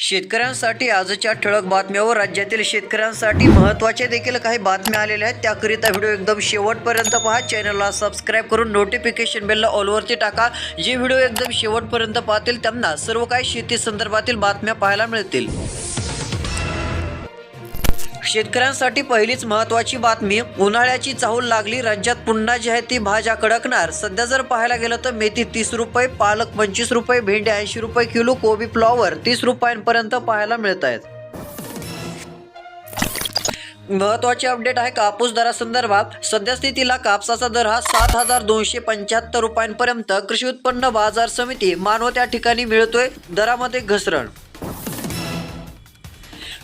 शेतकऱ्यांसाठी आजच्या ठळक बातम्यावर राज्यातील शेतकऱ्यांसाठी महत्त्वाच्या देखील काही बातम्या आलेल्या आहेत. त्याकरिता व्हिडिओ एकदम शेवटपर्यंत पहा. चॅनलला सबस्क्राईब करून नोटिफिकेशन बेलला ऑलवरती टाका. जे व्हिडिओ एकदम शेवटपर्यंत पाहतील त्यांना सर्व काही शेती संदर्भातील बातम्या पाहायला मिळतील. शेतकऱ्यांसाठी पहिलीच महत्त्वाची बातमी उन्हाळ्याची चाहूल लागली राज्यात पुन्हा जी आहे ती भाज्या कडकणार. सध्या जर पाहायला गेलं तर मेथी तीस रुपये पालक पंचवीस रुपये भेंडी ऐंशी रुपये किलो कोबी फ्लॉवर तीस रुपयांपर्यंत पाहायला मिळत आहेत. महत्वाची अपडेट आहे कापूस दरासंदर्भात. सध्यास्थितीला कापसाचा दर हा सात हजार दोनशे पंच्याहत्तर रुपयांपर्यंत. कृषी उत्पन्न बाजार समिती मानव त्या ठिकाणी मिळतोय दरामध्ये घसरण.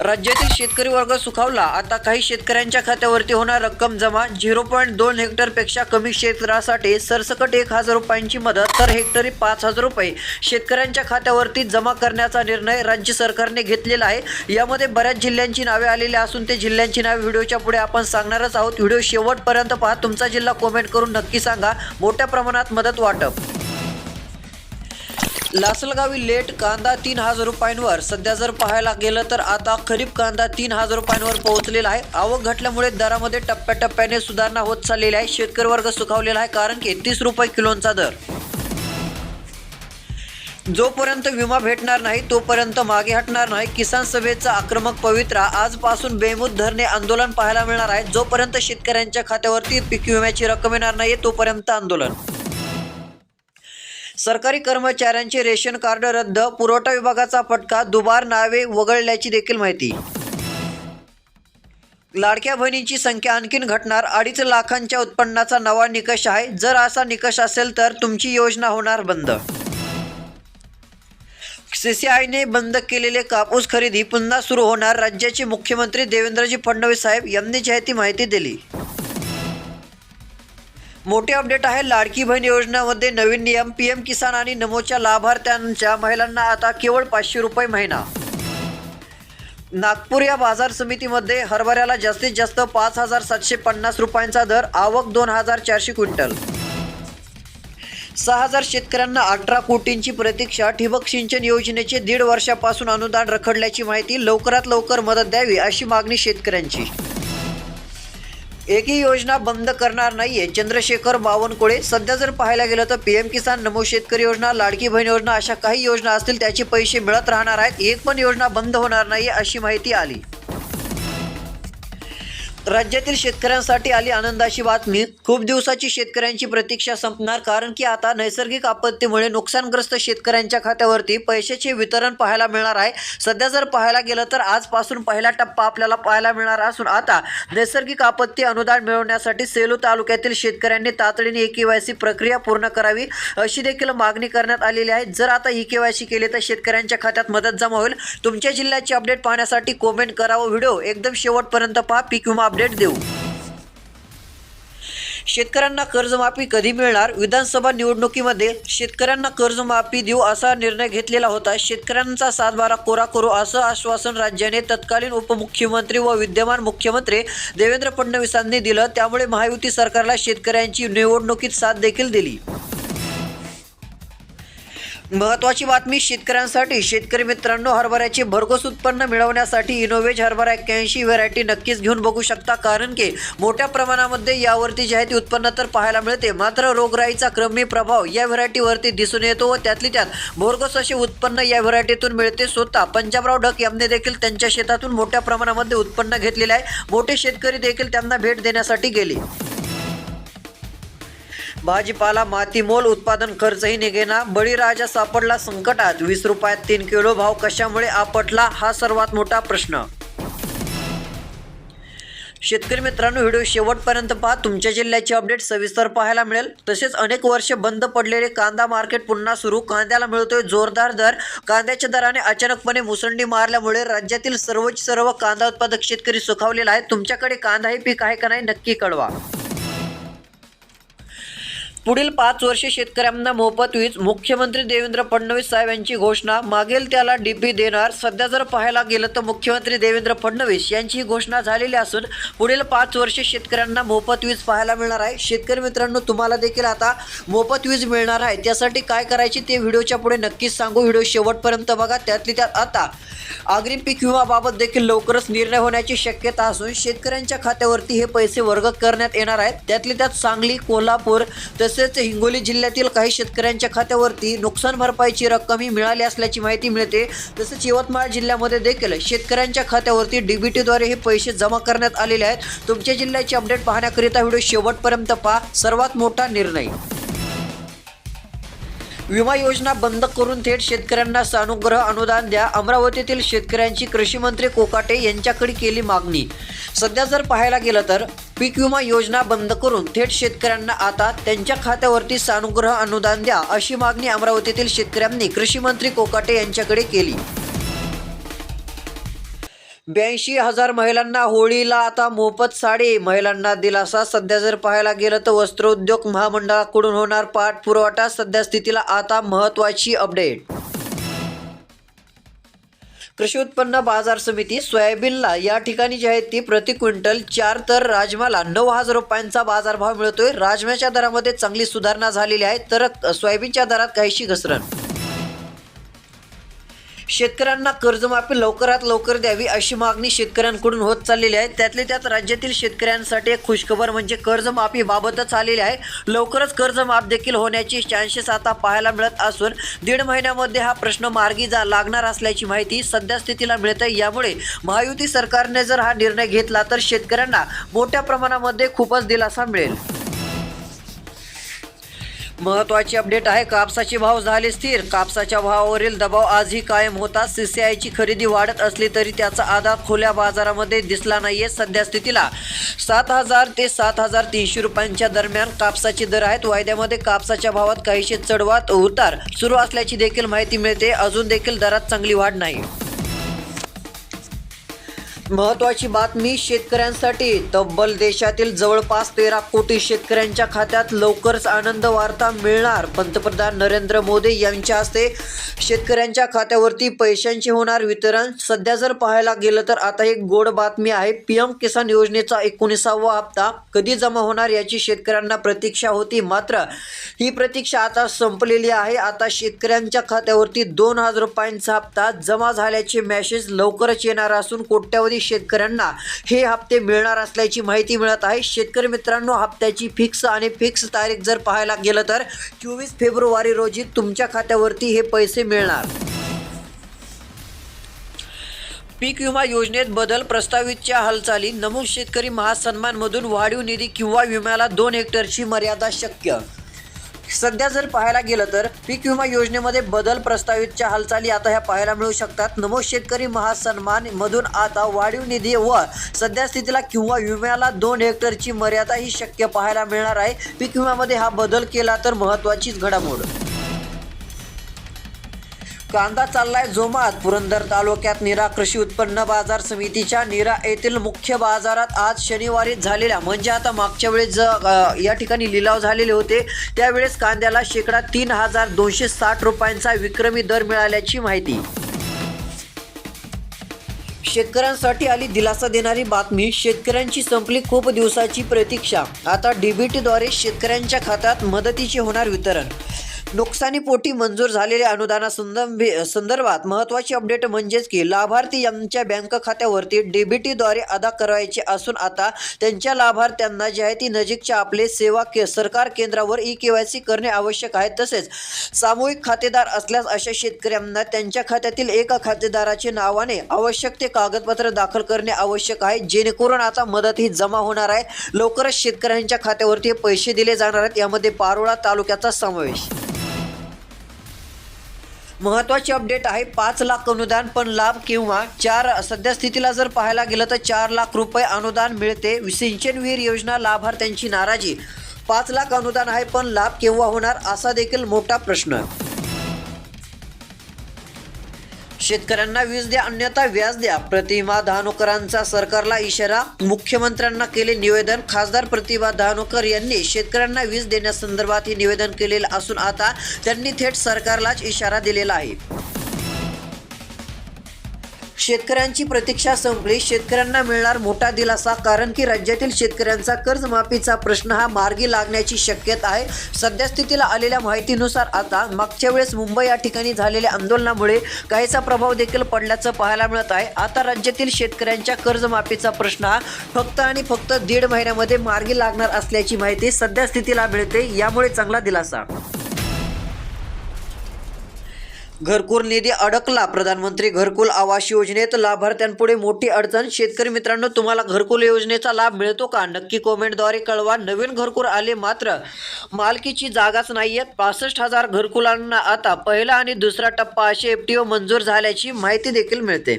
राज्यातील शेतकरी वर्ग सुखावला. आता काही शेतकऱ्यांच्या खात्यावरती होणार रक्कम जमा. झिरो पॉईंट दोन हेक्टरपेक्षा कमी क्षेत्रासाठी सरसकट एक हजार रुपयांची मदत तर हेक्टरी पाच हजार रुपये. शेतकऱ्यांच्या खात्यावरती जमा करण्याचा निर्णय राज्य सरकारने घेतलेला आहे. यामध्ये बऱ्याच जिल्ह्यांची नावे आलेली असून ते जिल्ह्यांची नावे व्हिडिओच्या पुढे आपण सांगणारच आहोत. व्हिडिओ शेवटपर्यंत पहा. तुमचा जिल्हा कॉमेंट करून नक्की सांगा. मोठ्या प्रमाणात मदत वाटप. लासलगावी लेट कांदा तीन हजार रुपयांवर. सध्या जर पाहायला गेलं तर आता खरीप कांदा तीन हजार रुपयांवर पोहोचलेला आहे. आवक घटल्यामुळे दरामध्ये टप्प्याटप्प्याने सुधारणा होत चाललेली आहे. शेतकरी वर्ग सुखावलेला आहे कारण की तीस रुपये किलोचा दर. जोपर्यंत विमा भेटणार नाही तोपर्यंत मागे हटणार नाही. किसान सभेचा आक्रमक पवित्रा आजपासून बेमुद धरणे आंदोलन पाहायला मिळणार आहे. जोपर्यंत शेतकऱ्यांच्या खात्यावरती पीक विम्याची रक्कम येणार नाही तोपर्यंत आंदोलन. सरकारी कर्मचाऱ्यांचे रेशन कार्ड रद्द पुरवठा विभागाचा फटका दुबार नावे वगळल्याची देखील माहिती. लाडक्या बहिणींची संख्या आणखीन घटणार अडीच लाखांच्या उत्पन्नाचा नवा निकष आहे. जर असा निकष असेल तर तुमची योजना होणार बंद. सीसीआयने बंद केलेले कापूस खरेदी पुन्हा सुरू होणार राज्याचे मुख्यमंत्री देवेंद्रजी फडणवीस साहेब यांनी जी माहिती दिली. मोठे अपडेट आहे लाडकी बहीण योजनामध्ये नवीन नियम पीएम किसान आणि नमोच्या लाभार्थ्यांच्या महिलांना आता केवळ पाचशे रुपये महिना. नागपूर या बाजार समितीमध्ये हरभऱ्याला जास्तीत जास्त पाच हजार सातशे पन्नास रुपयांचा दर आवक दोन हजार चारशे क्विंटल. सहा हजार शेतकऱ्यांना अठरा कोटींची प्रतीक्षा ठिबक सिंचन योजनेचे दीड वर्षापासून अनुदान रखडल्याची माहिती लवकरात लवकर मदत द्यावी अशी मागणी शेतकऱ्यांची. एकही योजना बंद करणार नाहीये. चंद्रशेखर बावनकुळे. सध्या जर पाहायला गेलं तर पीएम किसान नमो शेतकरी योजना लाडकी बहीण योजना अशा काही योजना असतील त्याचे पैसे मिळत राहणार आहेत. एक पण योजना बंद होणार नाही अशी माहिती आली. राज्यातील शेतकऱ्यांसाठी आली आनंदाची बातमी. खूप दिवसाची शेतकऱ्यांची प्रतीक्षा संपणार कारण की आता नैसर्गिक आपत्तीमुळे नुकसानग्रस्त शेतकऱ्यांच्या खात्यावरती पैशाचे वितरण पाहायला मिळणार आहे. सध्या जर पाहायला गेलं तर आजपासून पहिला टप्पा आपल्याला पाहायला मिळणार असून आता नैसर्गिक आपत्ती अनुदान मिळवण्यासाठी सेलू तालुक्यातील शेतकऱ्यांनी तातडीने ई के वाय सी प्रक्रिया पूर्ण करावी अशी देखील मागणी करण्यात आलेली आहे. जर आता ई के वाय सी केली तर शेतकऱ्यांच्या खात्यात मदत जमा होईल. तुमच्या जिल्ह्याची अपडेट पाहण्यासाठी कमेंट करावं व्हिडिओ एकदम शेवटपर्यंत पहा. पीक विमा अपडेट देऊ. शेतकऱ्यांना कर्जमाफी कधी मिळणार? विधानसभा निवडणुकीमध्ये शेतकऱ्यांना कर्जमाफी देऊ असा निर्णय घेतलेला होता. शेतकऱ्यांचा सातबारा कोरा करू असं आश्वासन राज्याने तत्कालीन उपमुख्यमंत्री व विद्यमान मुख्यमंत्री देवेंद्र फडणवीसांनी दिलं. त्यामुळे महायुती सरकारला शेतकऱ्यांची निवडणुकीत साथ देखील दिली. महत्वाची बातमी शेतकऱ्यांसाठी शेतकरी मित्रांनो हरभऱ्याचे भरघोस उत्पन्न मिळवण्यासाठी इनोवेज हरभरा एक्क्याऐंशी व्हरायटी नक्कीच घेऊन बघू शकता. कारण की मोठ्या प्रमाणामध्ये यावरती जे आहे ते उत्पन्न तर पाहायला मिळते. मात्र रोगराईचा क्रमी प्रभाव या व्हरायटीवरती दिसून येतो व त्यातली त्यात भरघोस असे उत्पन्न या व्हरायटीतून मिळते. स्वतः पंजाबराव ढक यांनी देखील त्यांच्या शेतातून मोठ्या प्रमाणामध्ये उत्पन्न घेतलेले आहे. मोठे शेतकरी देखील त्यांना भेट देण्यासाठी गेले. भाजीपाला मातीमोल उत्पादन खर्चही निघेना. बळीराजा सापडला संकटात. वीस रुपयात तीन किलो भाव कशामुळे आपटला? हा सर्वात मोठा प्रश्न. शेतकरी मित्रांनो व्हिडिओ शेवटपर्यंत पहा. तुमच्या जिल्ह्याचे अपडेट सविस्तर पाहायला मिळेल. तसेच अनेक वर्ष बंद पडलेले कांदा मार्केट पुन्हा सुरू. कांद्याला मिळतोय जोरदार दर. कांद्याच्या दराने अचानकपणे मुसंडी मारल्यामुळे राज्यातील सर्वच सर्व कांदा उत्पादक शेतकरी सुखावलेला आहे. तुमच्याकडे कांदा हे पीक आहे का नाही नक्की कळवा. पुढील पाच वर्षे शेतकऱ्यांना मोफत वीज. मुख्यमंत्री देवेंद्र फडणवीस साहेब यांची घोषणा. मागेल त्याला डीपी देणार. सध्या जर पाहायला गेलं तर मुख्यमंत्री देवेंद्र फडणवीस यांची घोषणा झालेली असून पुढील पाच वर्षे शेतकऱ्यांना मोफत वीज पाहायला मिळणार आहे. शेतकरी मित्रांनो तुम्हाला देखील आता मोफत वीज मिळणार आहे. त्यासाठी काय करायची ते व्हिडिओच्या पुढे नक्कीच सांगू. व्हिडिओ शेवटपर्यंत बघा. त्यातली त्यात आता अग्रिम पीक विमाबाबत देखील लवकरच निर्णय होण्याची शक्यता असून शेतकऱ्यांच्या खात्यावरती हे पैसे वर्ग करण्यात येणार आहेत. त्यातली त्यात सांगली कोल्हापूर तसेच तसेच हिंगोली जिल्ह्यातील काही शेतकऱ्यांच्या खात्यावरती नुकसान भरपाईची रक्कमही मिळाली असल्याची माहिती मिळते. तसेच यवतमाळ जिल्ह्यामध्ये देखील शेतकऱ्यांच्या खात्यावरती डीबीटीद्वारे हे पैसे जमा करण्यात आलेले आहेत. तुमच्या जिल्ह्याची अपडेट पाहण्याकरिता व्हिडिओ शेवटपर्यंत पहा. सर्वात मोठा निर्णय. विमा योजना बंद करून थेट शेतकऱ्यांना सानुग्रह अनुदान द्या. अमरावतीतील शेतकऱ्यांची कृषी मंत्री कोकाटे यांच्याकडे केली मागणी. सध्या जर पाहायला गेलं तर पीक विमा योजना बंद करून थेट शेतकऱ्यांना आता त्यांच्या खात्यावरती सानुग्रह अनुदान द्या अशी मागणी अमरावतीतील शेतकऱ्यांनी कृषी मंत्री कोकाटे यांच्याकडे केली. ब्याऐंशी हजार महिलांना होळीला आता मोफत साडी. महिलांना दिलासा. सध्या जर पाहायला गेलं तर वस्त्रोद्योग महामंडळाकडून होणार पाठपुरवठा. सध्या स्थितीला आता महत्त्वाची अपडेट. कृषी उत्पन्न बाजार समिती सोयाबीनला या ठिकाणी जी आहे ती प्रति क्विंटल चार तर राजमाला नऊ हजार रुपयांचा बाजारभाव मिळतोय. राजम्याच्या दरामध्ये चांगली सुधारणा झालेली आहे. तर सोयाबीनच्या दरात काहीशी घसरण. शेतकऱ्यांना कर्जमाफी लवकरात लवकर द्यावी अशी मागणी शेतकऱ्यांकडून होत चाललेली आहे. त्यातले त्यात राज्यातील शेतकऱ्यांसाठी एक खुशखबर म्हणजे कर्जमाफीबाबतच आलेली आहे. लवकरच कर्जमाफ देखील होण्याची चान्सेस आता पाहायला मिळत असून दीड महिन्यामध्ये हा प्रश्न मार्गी जा लागणार असल्याची माहिती सध्या स्थितीला मिळते यामुळे महायुती सरकारने जर हा निर्णय घेतला तर शेतकऱ्यांना मोठ्या प्रमाणामध्ये खूपच दिलासा मिळेल. महत्वाची अपडेट आहे. कापसाचे भाव झाले स्थिर. कापसाच्या भावावरील दबाव आजही कायम होता. सीसीआयची खरेदी वाढत असली तरी त्याचा आधार खुल्या बाजारामध्ये दिसला नाहीये सध्या स्थितीला. सात हजार ते सात हजार तीनशे रुपयांच्या दरम्यान कापसाचे दर आहेत. वायद्यामध्ये कापसाच्या भावात काहीशे चढवात उतार सुरू असल्याची देखील माहिती मिळते. अजून देखील दरात चांगली वाढ नाही. महत्वाची बातमी शेतकऱ्यांसाठी. तब्बल देशातील जवळपास तेरा कोटी शेतकऱ्यांच्या खात्यात लवकरच आनंद वार्ता मिळणार. पंतप्रधान नरेंद्र मोदी यांच्या हस्ते शेतकऱ्यांच्या खात्यावरती पैशांचे होणार वितरण. सध्या जर पाहायला गेलं तर आता एक गोड बातमी आहे. पीएम किसान योजनेचा एकोणीसावा हप्ता कधी जमा होणार याची शेतकऱ्यांना प्रतीक्षा होती. मात्र ही प्रतीक्षा आता संपलेली आहे. आता शेतकऱ्यांच्या खात्यावरती दोन हजार रुपयांचा हप्ता जमा झाल्याचे मेसेज लवकरच येणार असून कोट्यावधी शेतकऱ्यांना हे हप्ते मिळणार असल्याची माहिती मिळत आहे. शेतकरी मित्रांनो हप्त्याची फिक्स आणि फिक्स तारीख जर पाहायला गेलं तर चोवीस फेब्रुवारी रोजी तुमच्या खात्यावरती हे पैसे मिळणार. पीक विमा योजनेत बदल प्रस्तावितच्या हालचाली. नमूद शेतकरी महासन्मानमधून वाढीव निधी किंवा विम्याला दोन हेक्टरची मर्यादा शक्य सध्या जर पाहायला गेलं तर पीक विमा योजनेमध्ये बदल प्रस्तावितच्या हालचाली आता ह्या पाहायला मिळू शकतात. नमो शेतकरी महासन्मान मधून आता वाढीव निधी व सध्या स्थितीला किंवा विम्याला दोन हेक्टरची मर्यादा ही शक्य पाहायला मिळणार आहे. पीक विम्यामध्ये हा बदल केला तर महत्त्वाचीच घडामोड. कांदा चाललाय जोमात. पुरंदर तालुक्यात निरा कृषी उत्पन्न बाजार समितीच्या निरा येथील मुख्य बाजारात आज शनिवारी झालेल्या म्हणजे आता मागच्या वेळेस ज या ठिकाणी लिलाव झालेले होते. त्यावेळेस कांद्याला शेकडा तीन हजार दोनशे साठ रुपयांचा विक्रमी दर मिळाल्याची माहिती. शेतकऱ्यांसाठी आली दिलासा देणारी बातमी शेतकऱ्यांची संपली खूप दिवसाची प्रतीक्षा. आता डीबीटीद्वारे शेतकऱ्यांच्या खात्यात मदतीचे होणार वितरण. नुकसानीपोटी मंजूर झालेल्या अनुदानासंदर्भी संदर्भात महत्त्वाची अपडेट म्हणजेच की लाभार्थी यांच्या बँक खात्यावरती डीबीटीद्वारे अदा करायचे असून आता त्यांच्या लाभार्थ्यांना जे आहे ती नजीकच्या आपले सेवा के सरकार केंद्रावर ई के वाय सी करणे आवश्यक आहे. तसेच सामूहिक खातेदार असल्यास अशा शेतकऱ्यांना त्यांच्या खात्यातील एका खातेदाराचे नावाने आवश्यक ते कागदपत्र दाखल करणे आवश्यक आहे. जेणेकरून आता मदत ही जमा होणार आहे. लवकरच शेतकऱ्यांच्या खात्यावरती पैसे दिले जाणार आहेत. यामध्ये पारोळा तालुक्याचा समावेश. महत्वाची अपडेट आहे पाच लाख अनुदान पण लाभ किंवा चार सद्यस्थितीला जर पाहायला गेलं तर चार लाख रुपये अनुदान मिळते. सिंचन विहीर योजना लाभार्थ्यांची नाराजी. पाच लाख अनुदान आहे पण लाभ केव्हा होणार असा देखील मोठा प्रश्न. शेतकऱ्यांना वीज द्या अन्यथा व्याज द्या. प्रतिभा धानोकरांचा सरकारला इशारा. मुख्यमंत्र्यांना केले निवेदन. खासदार प्रतिभा धानोकर यांनी शेतकऱ्यांना वीज देण्यासंदर्भात हे निवेदन केलेलं असून आता त्यांनी थेट सरकारलाच इशारा दिलेला आहे. शेतकऱ्यांची प्रतीक्षा संपली. शेतकऱ्यांना मिळणार मोठा दिलासा कारण की राज्यातील शेतकऱ्यांचा कर्जमाफीचा प्रश्न हा मार्गी लागण्याची शक्यता आहे. सद्यस्थितीला आलेल्या माहितीनुसार आता मागच्या वेळेस मुंबई या ठिकाणी झालेल्या आंदोलनामुळे काहीचा प्रभाव देखील पडल्याचं पाहायला मिळत आहे. आता राज्यातील शेतकऱ्यांच्या कर्जमाफीचा प्रश्न हा फक्त आणि फक्त दीड महिन्यामध्ये मार्गी लागणार असल्याची माहिती सद्यस्थितीला मिळते. यामुळे चांगला दिलासा. घरकुल निधी अडकला. प्रधानमंत्री घरकुल आवास योजनेत लाभार्थ्यांपुढे मोठी अडचण. शेतकरी मित्रांनो तुम्हाला घरकुल योजनेचा लाभ मिळतो का? नक्की कॉमेंटद्वारे कळवा. नवीन घरकुल आले मात्र मालकीची जागाच नाही आहेत पासष्ट हजार घरकुलांना आता पहिला आणि दुसरा टप्पा असे एफटीओ मंजूर झाल्याची माहिती देखील मिळते.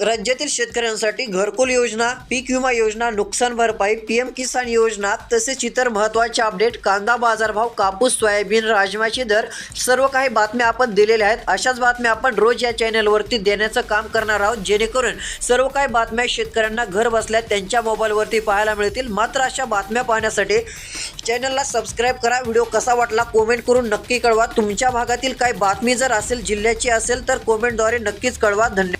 राज्यातील शेतकऱ्यांसाठी घरकुल योजना पीक विमा योजना नुकसान भरपाई पीएम किसान योजना तसेच इतर महत्त्वाचे अपडेट कांदा बाजारभाव कापूस सोयाबीन राजमाचे दर सर्व काही बातम्या आपण दिलेल्या आहेत. अशाच बातम्या आपण रोज या चॅनलवरती देण्याचं काम करणार आहोत. जेणेकरून सर्व काही बातम्या शेतकऱ्यांना घर बसल्या त्यांच्या मोबाईलवरती पाहायला मिळतील. मात्र अशा बातम्या पाहण्यासाठी चॅनलला सबस्क्राईब करा. व्हिडिओ कसा वाटला कोमेंट करून नक्की कळवा. तुमच्या भागातील काही बातमी जर असेल जिल्ह्याची असेल तर कमेंटद्वारे नक्कीच कळवा. धन्यवाद.